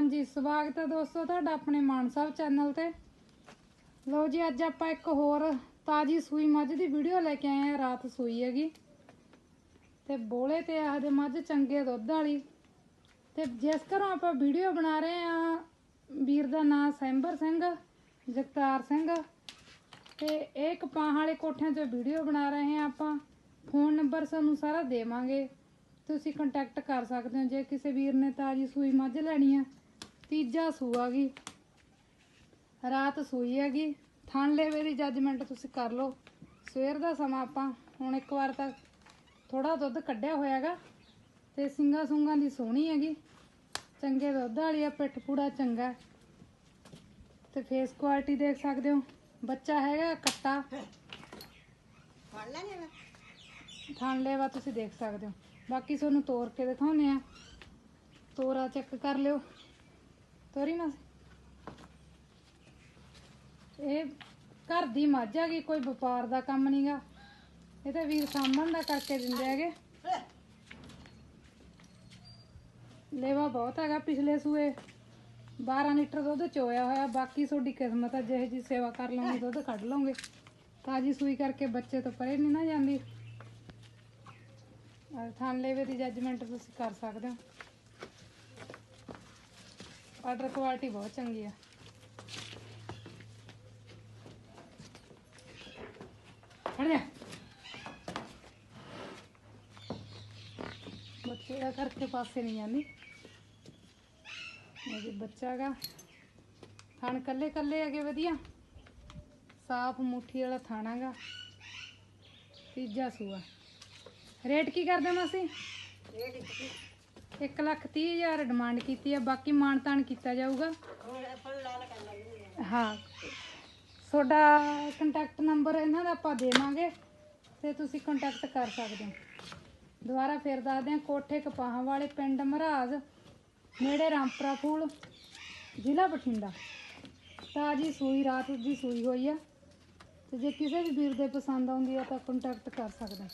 ਹਾਂਜੀ, ਸਵਾਗਤ ਹੈ ਦੋਸਤੋ ਤੁਹਾਡਾ ਆਪਣੇ ਮਾਨ ਸਾਹਿਬ ਚੈਨਲ ਤੇ। ਲਓ ਜੀ, ਅੱਜ ਆਪਾਂ ਇੱਕ ਹੋਰ ਤਾਜੀ ਸੂਈ ਮੱਝ ਦੀ ਵੀਡੀਓ ਲੈ ਕੇ ਆਏ ਆ ਰਾਤ ਸੂਈ ਹੈਗੀ। ਤੇ ਬੋਲੇ ਤੇ ਆਹਦੇ ਮੱਝ ਚੰਗੇ ਦੁੱਧ ਵਾਲੀ। ਤੇ ਜਿਸ ਘਰੋਂ ਆਪਾਂ ਵੀਡੀਓ ਬਣਾ ਰਹੇ ਆ ਵੀਰ ਦਾ ਨਾਮ ਸੈਂਬਰ ਸਿੰਘ, ਜਗਤਾਰ ਸਿੰਘ। ਤੇ ਇਹ ਕਪਾਹ ਵਾਲੇ ਕੋਠਿਆਂ 'ਚੋਂ ਵੀਡੀਓ ਬਣਾ ਰਹੇ ਆ ਆਪਾਂ। ਫੋਨ ਨੰਬਰ ਸਾਨੂੰ ਸਾਰਾ ਦੇਵਾਂਗੇ। ਤੁਸੀਂ ਕੰਟੈਕਟ ਕਰ ਸਕਦੇ ਹੋ ਜੇ ਕਿਸੇ ਵੀਰ ਨੇ ਤਾਜੀ ਸੂਈ ਮੱਝ ਲੈਣੀ ਆ। ਤੀਜਾ ਸੂਆ ਗੀ। ਰਾਤ ਸੂਈ ਹੈਗੀ। ਥਣ ਲੇਵੇ ਦੀ ਜੱਜਮੈਂਟ ਤੁਸੀਂ ਕਰ ਲਓ। ਸਵੇਰ ਦਾ ਸਮਾਂ ਆਪਾਂ ਹੁਣ ਇੱਕ ਵਾਰ ਤਾਂ ਥੋੜਾ ਦੁੱਧ ਕੱਢਿਆ ਹੋਇਆਗਾ ਤੇ ਸਿੰਗਾ ਸੁੰਗਾ ਦੀ ਸੋਹਣੀ ਹੈਗੀ। ਚੰਗੇ ਦੁੱਧ ਵਾਲੀ ਆ ਪਿੱਠ ਪੂੜਾ ਚੰਗਾ। ਤੇ ਫੇਸ ਕੁਆਲਿਟੀ ਦੇਖ ਸਕਦੇ ਹੋ। ਬੱਚਾ ਹੈਗਾ ਕੱਟਾ। ਥਣ ਲੇਵਾ ਤੁਸੀਂ ਦੇਖ ਸਕਦੇ ਹੋ। ਬਾਕੀ ਤੁਹਾਨੂੰ ਤੋੜ ਕੇ ਦਿਖਾਉਨੇ ਆ। ਤੋਰਾ ਚੈੱਕ ਕਰ ਲਿਓ। ਤੋਰੀ ਨਾ ਇਹ ਘਰ ਦੀ ਮੱਝ ਹੈਗੀ ਕੋਈ ਵਪਾਰ ਦਾ ਕੰਮ ਨਹੀਂਗਾ ਇਹ ਤਾਂ ਵੀਰ ਸਾਂਭਣ ਦਾ ਕਰਕੇ ਦਿੰਦੇ ਹੈਗੇ। ਲੇਵਾ ਬਹੁਤ ਹੈਗਾ ਪਿਛਲੇ ਸੂਏ। 12 ਲੀਟਰ ਦੁੱਧ ਚੋਇਆ ਹੋਇਆ, ਬਾਕੀ ਤੁਹਾਡੀ ਕਿਸਮਤ ਆ, ਜਿਹੇ ਜੀ ਸੇਵਾ ਕਰ ਲਓਗੇ, ਦੁੱਧ ਕੱਢ ਲਓਗੇ। ਤਾਜੀ ਸੂਈ ਕਰਕੇ ਬੱਚੇ ਤੋਂ ਪਰੇ ਨਹੀਂ ਨਾ ਜਾਂਦੀ। ਔਰ ਥਾਂ ਲੇਵੇ ਦੀ ਜੱਜਮੈਂਟ ਤੁਸੀਂ ਕਰ ਸਕਦੇ ਹੋ। ਆਰਡਰ ਕੁਆਲਿਟੀ ਬਹੁਤ ਚੰਗੀ ਆ ਖੜ ਜਾ ਬੱਚੇ ਦਾ ਕਰਕੇ ਪਾਸੇ ਨਹੀਂ ਜਾਂਦੀ ਇਹ ਬੱਚਾ ਗਾ ਥਣ ਕੱਲੇ ਕੱਲੇ ਹੈਗੇ ਵਧੀਆ ਸਾਫ਼ ਮੁੱਠੀ ਵਾਲਾ ਥਾਣਾਗਾ ਤੀਜਾ ਸੂਆ ਰੇਟ ਕੀ ਕਰਦੇ ਮਾਸੀ 1 ਲੱਖ ਤੀਹ ਹਜ਼ਾਰ ਡਿਮਾਂਡ ਕੀਤੀ ਆ, ਬਾਕੀ ਮਾਨ ਤਾਨ ਕੀਤਾ ਜਾਊਗਾ। ਹਾਂ। ਤੁਹਾਡਾ ਕੰਟੈਕਟ ਨੰਬਰ ਇਹਨਾਂ ਦਾ ਆਪਾਂ ਦੇਵਾਂਗੇ ਤੇ ਤੁਸੀਂ ਕੰਟੈਕਟ ਕਰ ਸਕਦੇ ਹੋ। ਦੁਬਾਰਾ ਫੇਰ ਦੱਸਦੇ ਹਾਂ, ਕੋਠੇ ਕਪਾਹਾਂ ਵਾਲੇ ਪਿੰਡ ਮਹਾਰਾਜ, ਨੇੜੇ ਰਾਮਪਰਾ ਫੂਲ ਜ਼ਿਲ੍ਹਾ ਬਠਿੰਡਾ। ਤਾਜੀ ਸੂਈ, ਰਾਤ ਦੀ ਸੂਈ ਹੋਈ ਆ। ਤੇ ਜੇ ਕਿਸੇ ਵੀ ਵੀਰ ਦੇ ਪਸੰਦ ਆਉਂਦੀ ਆ ਤਾਂ ਕੰਟੈਕਟ ਕਰ ਸਕਦਾ